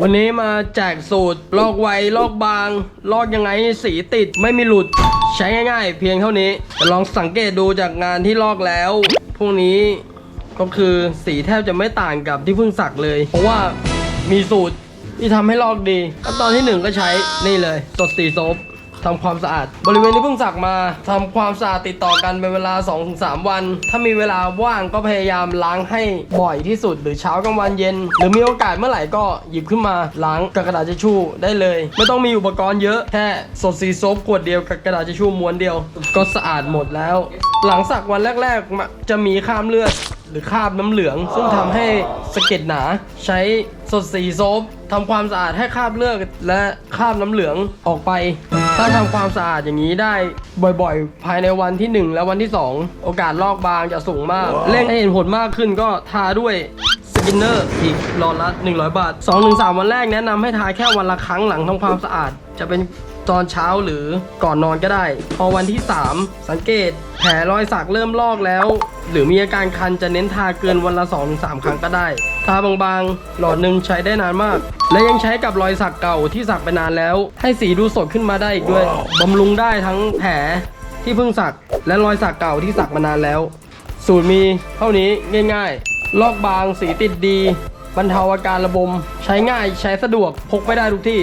วันนี้มาแจกสูตร ลอกไวลอกบาง ลอกยังไงสีติดไม่มีหลุด ใช้ง่าย ๆ เพียงเท่านี้แต่ลองสังเกตดูจากงานที่ลอกแล้ว พวกนี้ก็คือสีแทบจะไม่ต่างกับที่เพิ่งสักเลย เพราะว่ามีสูตรที่ทำให้ลอกดีขั้นตอนที่หนึ่งก็ใช้นี่เลยสดสีโซฟ ทำความสะอาด บริเวณที่เพิ่งสักมาทำความสะอาดติดต่อกันเป็นเวลา 2-3 วัน ถ้ามีเวลาว่างก็พยายามล้างให้บ่อยที่สุด หรือเช้ากลางวันเย็น หรือมีโอกาสเมื่อไหร่ก็หยิบขึ้นมาล้างกับกระดาษทิชชู่ได้เลย ไม่ต้องมีอุปกรณ์เยอะแค่สดสีโซฟขวดเดียวกับกระดาษทิชชู่ม้วนเดียว ก็สะอาดหมดแล้ว หลังสักวันแรกๆจะมีคราบเลือด หรือคราบน้ำเหลือง ซึ่งทำให้สะเก็ดหนาใช้สดสีโซฟทำความสะอาดให้คราบเลือดและคราบน้ำเหลืองออกไป ถ้าทำความสะอาดอย่างนี้ได้บ่อยๆ ภายในวันที่ 1 และวันที่ 2 โอกาสลอกบางจะสูงมาก เร่งให้เห็นผลมากขึ้นก็ทาด้วยสกินเนอร์อีกหลอดละ100 บาท 2-3 วันแรกแนะนำให้ทาแค่วันละครั้งหลังทำความสะอาดจะเป็น ตอนเช้าหรือก่อนนอนก็ได้ พอวันที่ 3 สังเกต แผลรอยสักเริ่มลอกแล้ว หรือมีอาการคันจะเน้นทาเกินวันละ 2-3 ครั้งก็ได้ ทาบางๆ หลอดหนึ่งใช้ได้นานมาก และยังใช้กับรอยสักเก่าที่สักไปนานแล้ว ให้สีดูสดขึ้นมาได้อีกด้วยบำรุงได้ทั้งแผลที่เพิ่งสัก และรอยสักเก่าที่สักมานานแล้ว สูตรมีเท่านี้ง่าย ๆ ลอกบางสีติดดีบรรเทาอาการระบม ใช้ง่ายใช้สะดวกพกไปได้ทุกที่